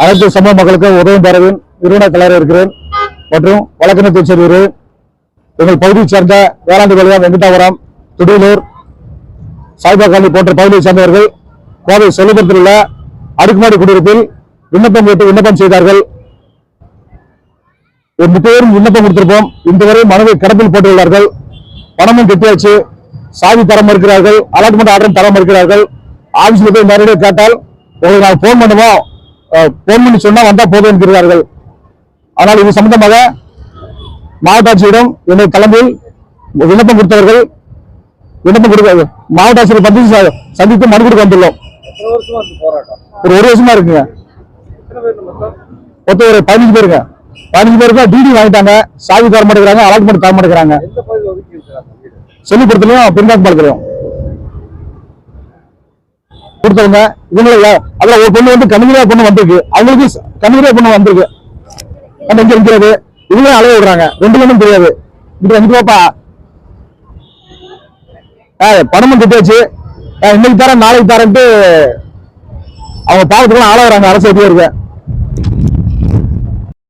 அனைத்து சமூக மக்களுக்கும் உதவும் பெறவேன் நிறுவன தலைவர் இருக்கிறேன். மற்றும் வழக்கறிஞர் சேர்வர் எங்கள் பகுதியைச் சேர்ந்த வேளாண்மை கொள்ளையம் வெங்கடாபுரம் துடியலூர் சாய்பா காலனி போன்ற பகுதியைச் சேர்ந்தவர்கள் கோவை செல்லுபுரத்தில் உள்ள அடுக்குமாடி குடியிருப்பில் விண்ணப்பம் கேட்டு விண்ணப்பம் செய்தார்கள். ஒரு முப்பது பேரும் விண்ணப்பம் கொடுத்திருப்போம். இந்த வரை மனுவை கிடப்பில் போட்டுள்ளார்கள். பணமும் கட்டியாச்சு. சாவி தர மறுக்கிறார்கள். அலாட்மெண்ட் ஆர்டரும் தர மறுக்கிறார்கள். ஆபீஸ்ல போய் நேரடியாக கேட்டால் உங்களுக்கு நான் போன் பண்ணுவோம். போன் பண்ணி சொன்னா வந்தா போதும் என்கிறார்கள். ஆனால் இது சம்பந்தமாக மாவட்ட ஆட்சியிடம் என்னுடைய தலைமையில் விண்ணப்பம் கொடுத்தவர்கள் விண்ணப்பம் கொடுக்க மாவட்ட ஆட்சியரை ச- சந்தித்து மனு கொடுக்க வந்துள்ளோம். ஒரு ஒரு வருஷமா இருக்குங்க. மொத்தம் ஒரு பதினஞ்சு பேருங்க. பதினஞ்சு பேருக்கு டிடி வாங்கிட்டாங்க. சாவி தர மாட்டேங்கிறாங்க அலாட்மெண்ட் தர மாட்டேங்கிறாங்க எந்த பகுதியில் ஒதுக்கி கொடுத்தவங்க இவங்கள அதுல ஒரு பொண்ணு வந்து கணினியா பொண்ணு வந்திருக்கு. அவங்களுக்கு கணினியா பொண்ணு வந்திருக்கு. அந்த இங்க இருக்கிறது. இவங்களும் அலைய விடுறாங்க. ரெண்டு பேரும் தெரியாது. இப்படி அஞ்சு ரூபாப்பா ஆ, பணமும் திட்டாச்சு இன்னைக்கு தரேன் நாளைக்கு தரேன்ட்டு அவங்க பாவத்துக்குலாம் ஆள வராங்க அரசு இருக்கேன்